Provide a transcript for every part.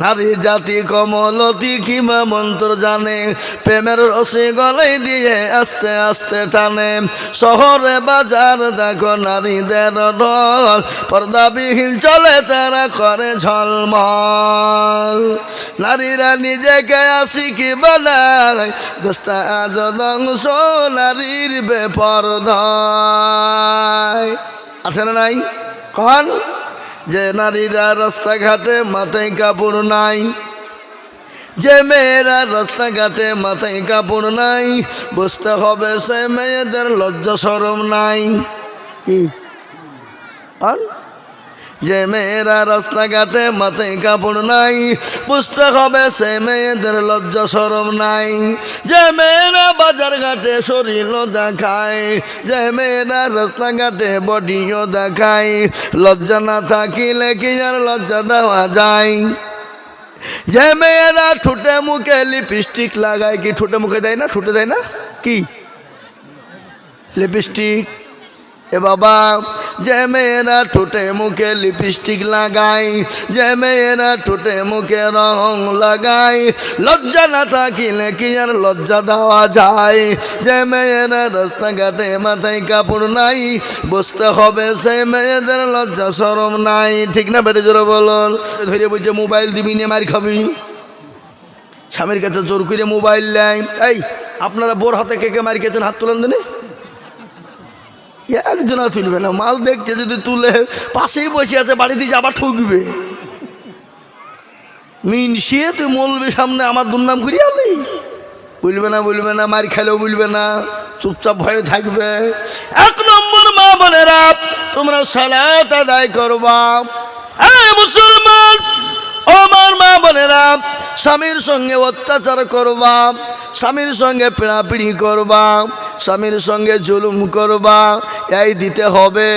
নারী জাতি কমলতি কিমা মন্ত্র জানে, প্রেমের রসে গলে দিয়ে আস্তে আস্তে টানে। শহরে বাজার দেখো নারীদের ঢল পর্দাবিহীন চলে তারা করে ঝলমল। নারীরা নিজেকে আসি কি বলায় দশটা আজ ধ্বংস, নারীর বেপরদায়। আছে না নাই? কন যে নারীরা রাস্তাঘাটে মাথায় কাপড় নাই, যে মেয়েরা রাস্তাঘাটে মাথায় কাপড় নাই, বুঝতে হবে সে মেয়েদের লজ্জা সরম নাই। কি? আর? যে মেয়েরা রাস্তাঘাটে মাথায় কাপড় নাই, বুঝতে হবে সে মেয়েদের লজ্জা সরম নাই। যে মেয়েরা বাজার ঘাটে শরীর দেখায়, যে মেয়েরা রাস্তাঘাটে বডিও দেখায়। লজ্জা না থাকিলে কি আর লজ্জা দেওয়া যায়? যে মেয়েরা ঠোঁটে মুখে লিপস্টিক লাগায়, কি ঠোঁটে মুখে দেয় না? ঠোঁটে দেয় না? কি? লিপস্টিক এ বাবা যে মেয়েরা ঠোঁটে মুখে লিপস্টিক লাগায়, যে মেয়েরা ঠোঁটে মুখে রং লাগায়, লজ্জা না থাকিলে কি আর লজ্জা দেওয়া যায়? যে মেয়েরা রাস্তাঘাটে মাথায় কাপড় নাই বুঝতে হবে সেই মেয়েদের লজ্জা সরম নাই। ঠিক না বেটে জোরে বলল? ধরে বলছে মোবাইল দিবি নিয়ে মার খাবি। স্বামীর কাছে জোর করে মোবাইল নেয় এই, আপনারা বোর হাতে কে কে মার খেয়েছেন? হাত তুলেন দিনে। একজনা তুলবে না, মাল দেখছে যদি তুলে পাশেই বসে আছে, বাড়িতে যে আবার ঠুকবে। মিনসিয়ে তুই মলবি সামনে, আমার দুর্নাম করিয়া আলি। বলবে না বলবে না, মার খেলেও বলবে না, চুপচাপ ভয়ে থাকবে। এক নম্বর মা বোনেরা, তোমরা সালাত আদায় করবা। মুসলমান আমার মা বলে বোনেরা, স্বামীর সঙ্গে অত্যাচার করবা, স্বামীর সঙ্গে পিড়াপিড়ি করবা। স্বামীর সঙ্গে জুলুম করবা, এই দিতে হবে,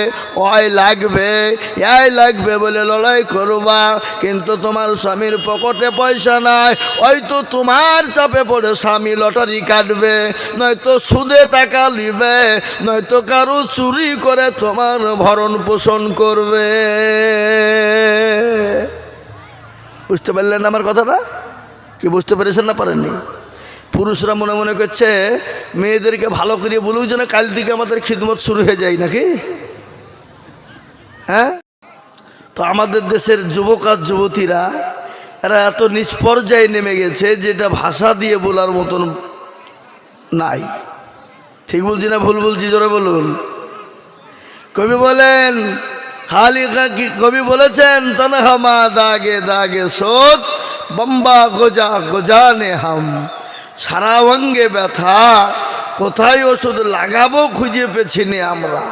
ওই লাগবে, এই লাগবে বলে লড়াই করবা, কিন্তু তোমার স্বামীর পকেটে পয়সা নাই, ওই তো তোমার চাপে পড়ে স্বামী লটারি কাটবে, নয়তো সুদে টাকা নিবে, নয়তো কারও চুরি করে তোমার ভরণ পোষণ করবে। বুঝতে পারলেন আমার কথাটা? কি বুঝতে পেরেছেন না পারেননি? পুরুষরা মনে মনে করছে মেয়েদেরকে ভালো করে বলুক যেন কাল থেকে আমাদের খিদমত শুরু হয়ে যায় নাকি? হ্যাঁ? তো আমাদের দেশের যুবক আর যুবতীরা, এরা এত নিচ পর্যায়ে নেমে গেছে যেটা ভাষা দিয়ে বলার মতন নাই। ঠিক বলছি না ভুল বলছি? জোরে বলুন। কবি বলেন খালি কি- কবি বলেছেন? তনহমা দাগে দাগে সোত, বম্বা গোজা গোজানে হাম। সারা অঙ্গে ব্যথা, কোথায় ওষুধ লাগাবো খুঁজে পেছি নি আমরা।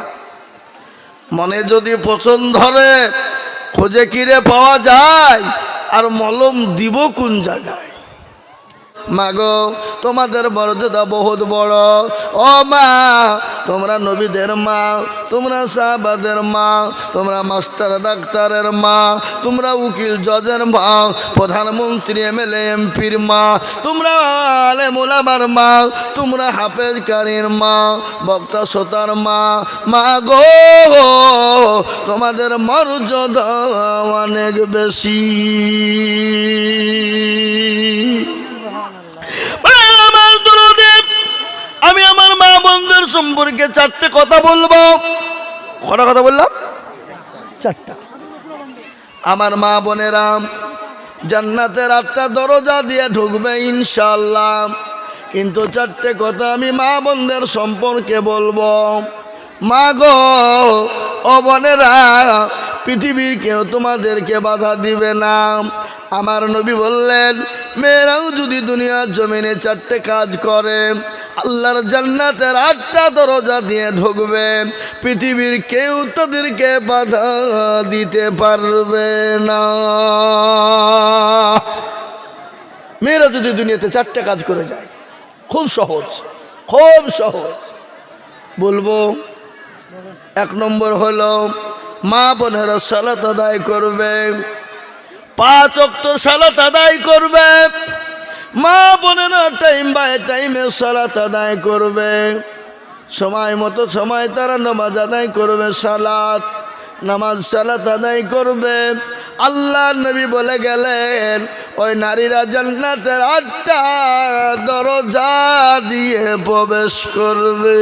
মনে যদি পছন্দ ধরে, খোঁজে কিরে পাওয়া যায়, আর মলম দিব কোন জায়গায়? মাগো, তোমাদের মর্যাদা বহুত বড়। ও মা, তোমরা নবীদের মা, তোমরা সাহাবাদের মা, তোমরা মাস্টার, ডাক্তারের মা, তোমরা উকিল, জজের মা, প্রধানমন্ত্রী এমএলএ এমপির মা, তোমরা আলে মোলামার মা, তোমরা হাফেজ কারির মা, বক্তা শ্রোতার মা। মা গো তোমাদের মর্যাদা অনেক বেশি আমার দরদে আমি আমার মা বন্ধুর সম্পর্কে চারটে কথা বলব। কটা কথা বললাম? চারটা। আমার মা বোনেরা, জান্নাতের আটটা দরজা দিয়ে ঢুকবে ইনশাল্লাহ কিন্তু চারটে কথা আমি মা বোনদের সম্পর্কে বলব। মা গো, ও বোনেরা, পৃথিবীর কেউ তোমাদেরকে বাধা দিবে না। আমার নবী বললেন, মেয়েরাও যদি দুনিয়ার জমিনে চারটে কাজ করে আল্লাহর জান্নাতের আটটা দরজা দিয়ে ঢুকবেন পৃথিবীর কেউ তাদেরকে বাধা দিতে পারবে না। মেয়েরা যদি দুনিয়াতে চারটে কাজ করে যায়, খুব সহজ খুব সহজ। বলব, এক নম্বর হলো, মা বোনেরা সালাত আদায় করবে। পাঁচ অক্ত সালাত আদায় করবে। মা বোনেরা টাইম বাই টাইমে সালাত আদায় করবে। সময় মতো সময় তারা নামাজ আদায় করবে, সালাত, নামাজ সালাত আদায় করবে। আল্লাহ নবী বলে গেলেন, ওই নারীরা জান্নাতের আটটা দরজা দিয়ে প্রবেশ করবে।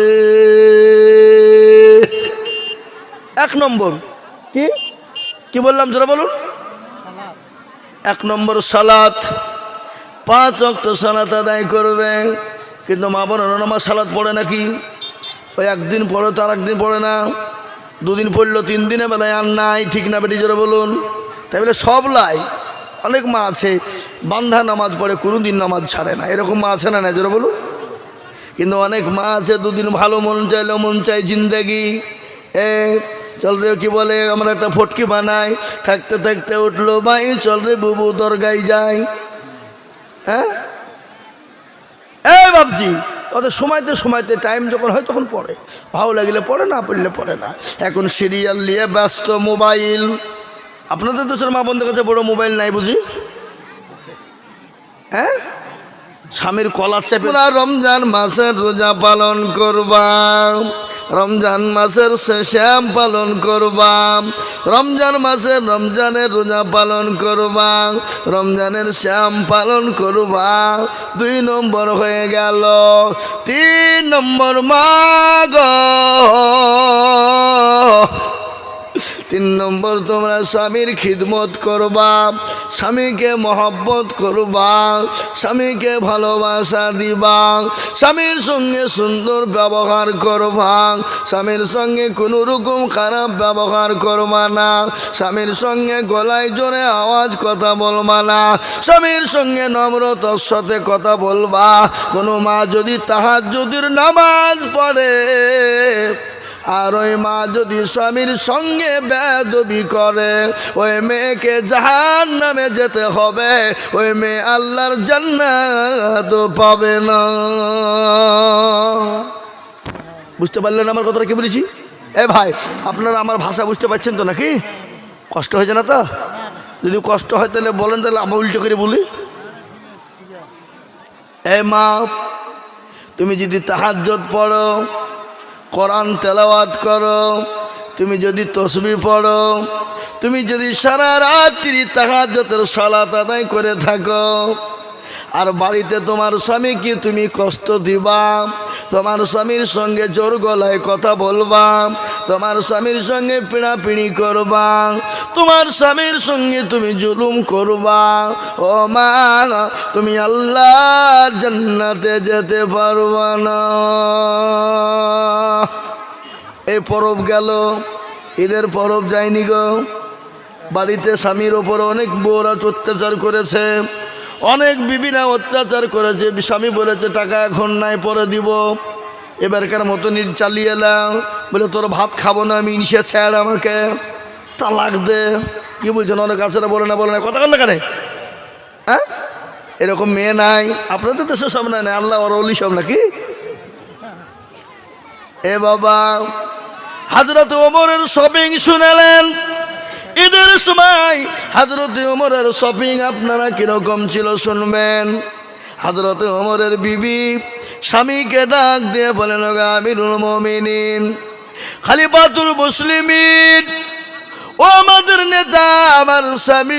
এক নম্বর, কি? কি বললাম যারা বলুন? এক নম্বর সালাত। পাঁচ অক্ট সালাত আদায় করবে। কিন্তু মা বোন নামাজ সালাত পড়ে নাকি? ওই একদিন পড়ে তার একদিন পড়ে না। দুদিন পড়ল, তিন দিনে বেলায় আর নাই, ঠিক না বেটি, জোরে বলুন। তাই বলে সব লাই। অনেক মা আছে বান্ধা নামাজ পড়ে কোনো দিন নামাজ ছাড়ে না। এরকম মা আছে না না জোরে বলুন। কিন্তু অনেক মা আছে, দুদিন ভালো মন চাইলেও মন চাই জিন্দেগি। এ, চল রে, কি বলে, আমরা একটা ফটকি বানাই। থাকতে থাকতে উঠল ভাই, চল রে, বুবু দরগাই যাই। হ্যাঁ? এই বাবজি ওদের সময়তে সময়তে টাইম যখন হয় তখন পড়ে। ভালো লাগলে পড়ে, না পড়লে পড়ে না। এখন সিরিয়াল নিয়ে ব্যস্ত মোবাইল আপনাদের দেশের মা বন্ধুর কাছে বড় মোবাইল নাই বুঝি? হ্যাঁ? স্বামীর কলার চাপে রমজান মাসের রোজা পালন করবাম রমজান মাসের শ্যাম পালন করবা। রমজান মাসের রমজানের রোজা পালন করবা। রমজানের শ্যাম পালন করবা। দুই নম্বর হয়ে গেল। তিন নম্বর মাগ তিন নম্বর তোমরা স্বামীর খিদমত করবা, স্বামীকে মহব্বত করবা, স্বামীকে ভালোবাসা দিবা, স্বামীর সঙ্গে সুন্দর ব্যবহার করবা, স্বামীর সঙ্গে কোনো রকম খারাপ ব্যবহার করবা না, স্বামীর সঙ্গে গলায় জোরে আওয়াজ কথা বলবা না, স্বামীর সঙ্গে নম্রতার সাথে কথা বলবা। কোনো মা যদি তাহার যদির নামাজ পড়ে আর ওই মা যদি স্বামীর সঙ্গে বেদবি করে, ওই মেয়েকে জাহান নামে যেতে হবে, ওই মেয়ে আল্লাহর জান্নাত পাবে না। বুঝতে পারলেন আমার কথাটা কি বলেছি? এ ভাই, আপনারা আমার ভাষা বুঝতে পারছেন তো নাকি? কষ্ট হয়েছে না তো? যদি কষ্ট হয় তাহলে বলেন, তাহলে আবার উল্টো করে বলি। এ মা, তুমি যদি তাহাজ্জত পড়ো কোরআন তেলাওয়াত করো, তুমি যদি তসবি পড়ো, তুমি যদি সারা রাত্রি যত সালাত আদায় করে থাকো আর বাড়িতে তোমার স্বামীকে তুমি কষ্ট দিবা। তোমার স্বামীর সঙ্গে জোর গলায় কথা বলবা। তোমার স্বামীর সঙ্গে পিড়াপিড়ি করবা। তোমার স্বামীর সঙ্গে তুমি জুলুম করবা। ও মা, তুমি আল্লাহ জান্নাতে যেতে পারবা না। এই পরব গেল, ঈদের পরব যায়নি গো। বাড়িতে স্বামীর ওপর অনেক বউরা অত্যাচার করেছে। অনেক বিবিরা অত্যাচার করেছে। স্বামী বলেছে, টাকা এখন নাই, পরে দিব। এবারকার মতো নির চালিয়ে এলাম। বলে, তোর ভাত খাব না, আমি নিশে ছাড় আমাকে। তালাক দে। কি বলছেন? অনেক আছে বলে না বলে না। কথা বললে কেন? হ্যাঁ এরকম মেয়ে নাই। আপনাদের দেশে সব নাই না আল্লাহ ওর অলি সব নাকি? এ বাবা, হাজরত ওমরের শপিং শুনেলেন। ঈদের সময় হাজরত ওমরের শপিং আপনারা কীরকম ছিল শুনবেন? হাজরত ওমরের বিবি স্বামীকে ডাক দিয়ে বলেন, "ওগো আমিরুল মমিনিন, খালিফাতুল মুসলিমিন, ও আমাদের নেতা, আমার স্বামী।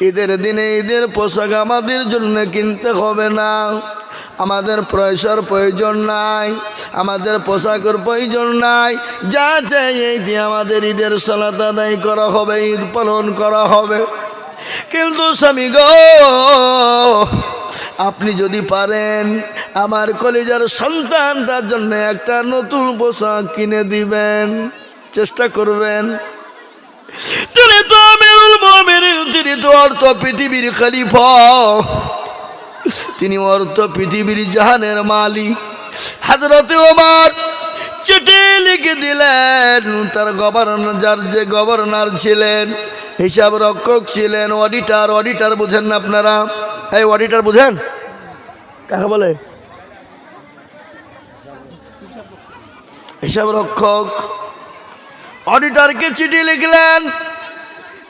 ঈদের দিনে ঈদের পোশাক আমাদের জন্য কিনতে হবে না। আমাদের পয়সার প্রয়োজন নাই, আমাদের পোশাকের প্রয়োজন নাই। যা চাই এই দিয়ে আমাদের ঈদের সালাত আদায় করা হবে, ঈদ পালন করা হবে। কিন্তু স্বামী গো, আপনি যদি পারেন, আমার কলেজের সন্তান তার জন্য একটা নতুন পোশাক কিনে দিবেন। চেষ্টা করবেন। তিনি তো আমিরুল মুমিনিন, তিনি তো অর্থ পৃথিবীর খলিফা। তিনি অর্থ পৃথিবীর জাহানের মালিক। হাজরতে ওমর চিঠি লিখে দিলেন, তার গভর্নর যার যে গভর্নর ছিলেন, হিসাব রক্ষক ছিলেন অডিটার অডিটার বুঝেন না আপনারা? এই অডিটার বুঝেন? কাকে বলে? হিসাব রক্ষক। অডিটরকে চিঠি লিখলেন,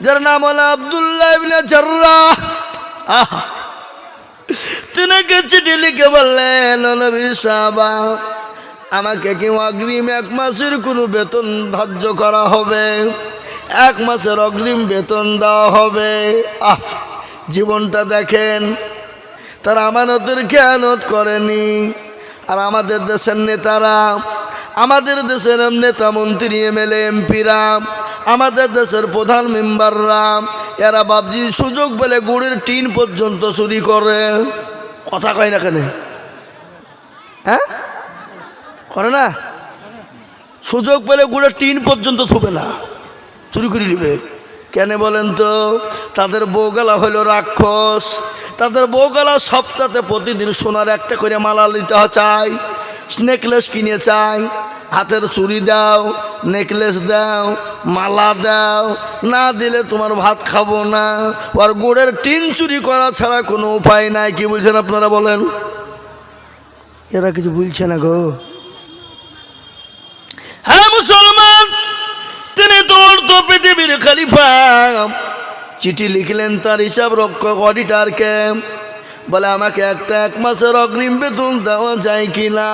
যার নাম হলো আবদুল্লাহ আহা! তিনাকে চিঠি লিখে বললেন, "ও নবী আমাকে কি অগ্রিম এক মাসের কোনো বেতন ধার্য করা হবে? এক মাসের অগ্রিম বেতন দেওয়া হবে। আহ, জীবনটা দেখেন, তারা আমানতের খেয়ানত করেনি। আর আমাদের দেশের নেতারা, আমাদের দেশের নেতা মন্ত্রী এমএলএ এমপিরা আমাদের দেশের প্রধান মেম্বাররা, এরা বাবজি সুযোগ পেলে গুড়ের টিন পর্যন্ত চুরি করে। কথা কয় না কেন? হ্যাঁ? করে না? সুযোগ পেলে গুড়ের টিন পর্যন্ত থুবে না, চুরি করে নিবে। কেন বলেন তো? তাদের বউগালা হলো রাক্ষস। তাদের বউগালা সপ্তাহে প্রতিদিন সোনার একটা করে মালা নিতে চায়। নেকলেস কিনে চায়। হাতের চুরি দাও নেকলেস দাও, মালা দাও, না দিলে তোমার ভাত খাব না। আর গোড়ের টিন চুরি করা ছাড়া কোনো উপায় নাই, কি বলছেন আপনারা বলেন? এরা কিছু বলছে না গো। হ্যাঁ মুসলমান, তিনি তোর তো পৃথিবীর খালিফা। চিঠি লিখলেন তার হিসাব রক্ষক অডিটারকে বলে, আমাকে একটা এক মাসের অগ্রিম বেতন দেওয়া যায় কি না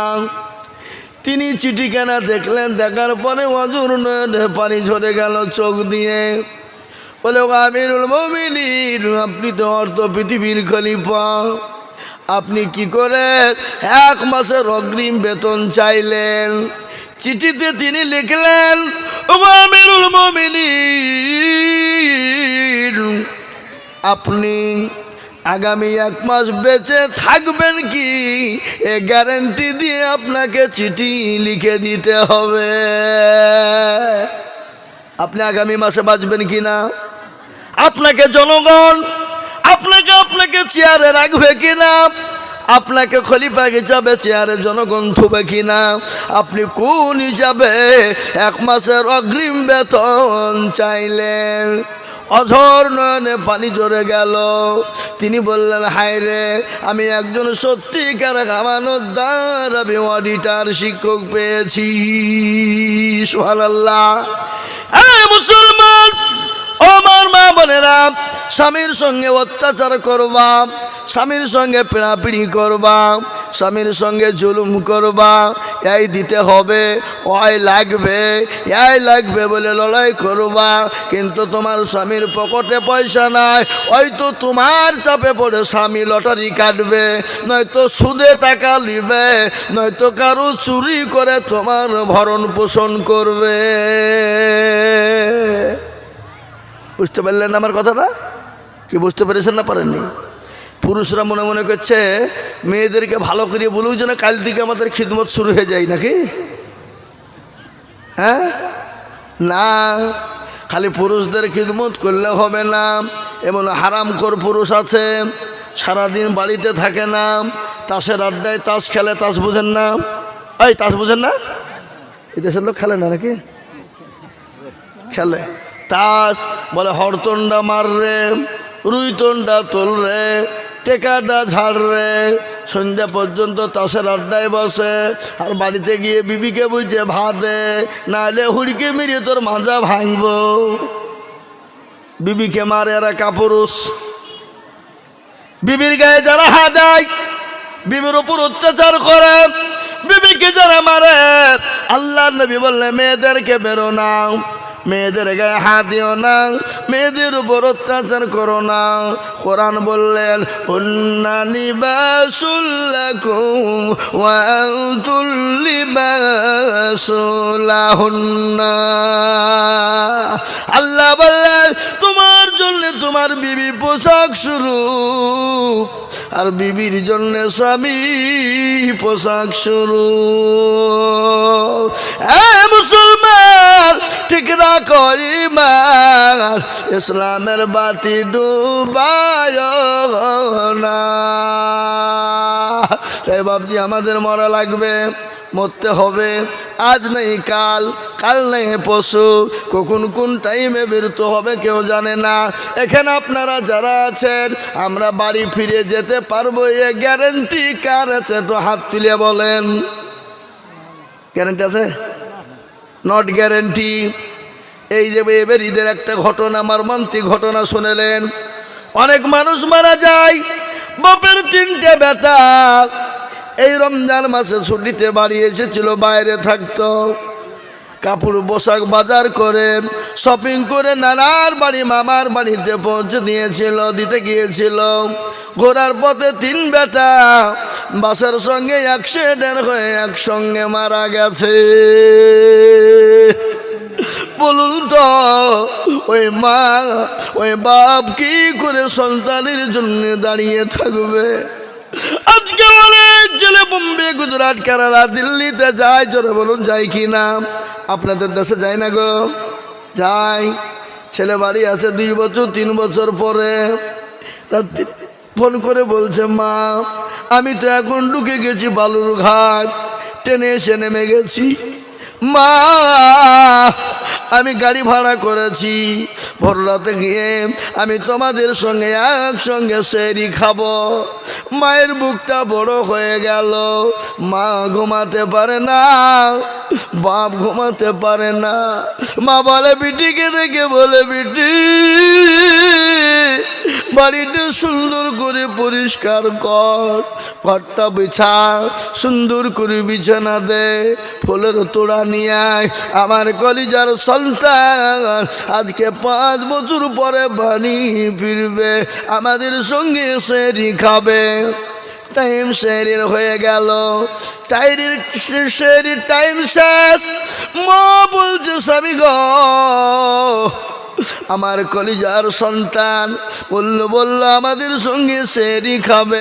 তিনি চিঠি কেনা দেখলেন, দেখার পরে অজুর নয়নে পানি ঝরে গেল চোখ দিয়ে। বলে, "ও আমিরুল মমিনিন, আপনি তো অর্থ পৃথিবীর খলিফা। আপনি কি করে এক মাসের অগ্রিম বেতন চাইলেন? চিঠিতে তিনি লিখলেন, "ও আমিরুল মমিনিন, আপনি আগামী এক মাস বেঁচে থাকবেন কি? এ গ্যারেন্টি দিয়ে আপনাকে চিঠি লিখে দিতে হবে। আপনি আগামী মাসে বাঁচবেন কি না? আপনাকে জনগণ, আপনাকে আপনাকে চেয়ারে রাখবে কি না? আপনাকে খলিফা হিসাবে চেয়ারে জনগণ থুবে কিনা আপনি কোন হিসাবে এক মাসের অগ্রিম বেতন চাইলেন? অঝর নয়নে পানি জড়ে গেল। তিনি বললেন, হায় রে, আমি একজন সত্যিকার আমানতদার আমি অডিটার শিক্ষক পেয়েছি। সোহানাল্লাহ মুসলমান আমার মা বোনেরা, স্বামীর সঙ্গে অত্যাচার করবা, স্বামীর সঙ্গে পিড়াপিড়ি করবা, স্বামীর সঙ্গে জুলুম করবা, এই দিতে হবে, ওই লাগবে, এই লাগবে বলে লড়াই করবা, কিন্তু তোমার স্বামীর পকেটে পয়সা নাই হয়তো তোমার চাপে পড়ে স্বামী লটারি কাটবে, নয়তো সুদে টাকা নিবে, নয়তো কারও চুরি করে তোমার ভরণ পোষণ করবে। বুঝতে পারলেন আমার কথাটা? কি বুঝতে পেরেছেন না পারেননি? পুরুষরা মনে মনে করছে, মেয়েদেরকে ভালো করে বলুক যেন কাল থেকে আমাদের খিদমত শুরু হয়ে যায় নাকি? হ্যাঁ? না, খালি পুরুষদের খিদমত করলে হবে না। এমন হারামখোর পুরুষ আছে, সারাদিন বাড়িতে থাকে না, তাসের আড্ডায় তাস খেলে তাস বুঝেন না। এই, তাস বুঝেন না? এই দেশের লোক খেলে না নাকি? খেলে। তাস, বলে, হরতন্ডা মার রে, রুইতন্ডা তোল রে টেকাটা ঝাড় রে। সন্ধ্যা পর্যন্ত তাসের আড্ডায় বসে, আর বাড়িতে গিয়ে বিবিকে বলছে, ভাতে, নাহলে হুড়কে মেরিয়ে তোর মাজা ভাঙব। বিবিকে মারে এরা কাপুরুষ, বিবির গায়ে যারা হা দেয়, বিবির উপর অত্যাচার করে, বিবিকে যারা মারে আল্লাহ নবী বললে, মেয়েদেরকে বেরো না মেয়েদের গায়ে হাত দিও না, মেয়েদের উপর অত্যাচার করো না। কোরআন বললেন আল্লাহ বললেন, তোমার জন্য তোমার বিবি পোশাক শুরু। আর বিবির জন্য স্বামী পোশাক শুরু। মুসলমান, ঠিক না করি মার ইসলামের বাতি ডুবায় না। তাই বাবজি আমাদের মরা লাগবে। মরতে হবে। আজ নেই কাল কাল নেই পশু কখন কোন টাইমে বেরোতে হবে কেউ জানে না। এখানে আপনারা যারা আছেন, আমরা বাড়ি ফিরে যেতে পারব, এ গ্যারেন্টি কার আছে? একটু হাত তুলে বলেন। গ্যারেন্টি আছে? নট গ্যারেন্টি এই যে এবার ঈদের একটা ঘটনা আমার মর্মান্তিক ঘটনা শুনেলেন। অনেক মানুষ মারা যায়। বাপের তিনটে বেটা। এই রমজান মাসে ছুটিতে বাড়ি এসেছিল, বাইরে থাকতো। কাপড় পোশাক বাজার করে শপিং করে নানার বাড়ি, মামার বাড়িতে পৌঁছে দিয়েছিল, দিতে গিয়েছিল। ঘোরার পথে তিন বেটা বাসার সঙ্গে অ্যাক্সিডেন্ট হয়ে একসঙ্গে মারা গেছে। বলুন তো, ওই মা, ওই বাপ কি করে সন্তানের জন্য দাঁড়িয়ে থাকবে? আজকে ছেলে বোম্বে, গুজরাট, কেরালা, দিল্লিতে যায় জোরে বলুন যাই কি না আপনাদের দেশে যায় না গো? যাই। ছেলে বাড়ি আছে দুই বছর, তিন বছর পরে। ফোন করে বলছে, মা, আমি তো এখন ঢুকে গেছি বালুর ঘাট ট্রেনে এসে নেমে গেছি। মা আমি গাড়ি ভাড়া করেছি। ভোর রাতে গিয়ে আমি তোমাদের সঙ্গে একসঙ্গে সেরি খাব। মায়ের বুকটা বড় হয়ে গেল। মা ঘুমাতে পারে না। বাপ ঘুমাতে পারে না। মা বলে বিটিকে ডেকে বলে, বিটি, বাড়িটা সুন্দর করে পরিষ্কার কর। ঘরটা বিছা, সুন্দর করে বিছানা দে, ফুলের তোড়া নিয়ে আয়। আমার কলিজার সন্তান আজকে পাঁচ বছর পরে বাড়ি ফিরবে, আমাদের সঙ্গে সেরি খাবে। টাইম শরীর হয়ে গেল। টাইরির শেরির টাইম শেষ। মো বলছে স্বামী গ। আমার কলিজার সন্তান বলল, বলল, আমাদের সঙ্গে সেরি খাবে।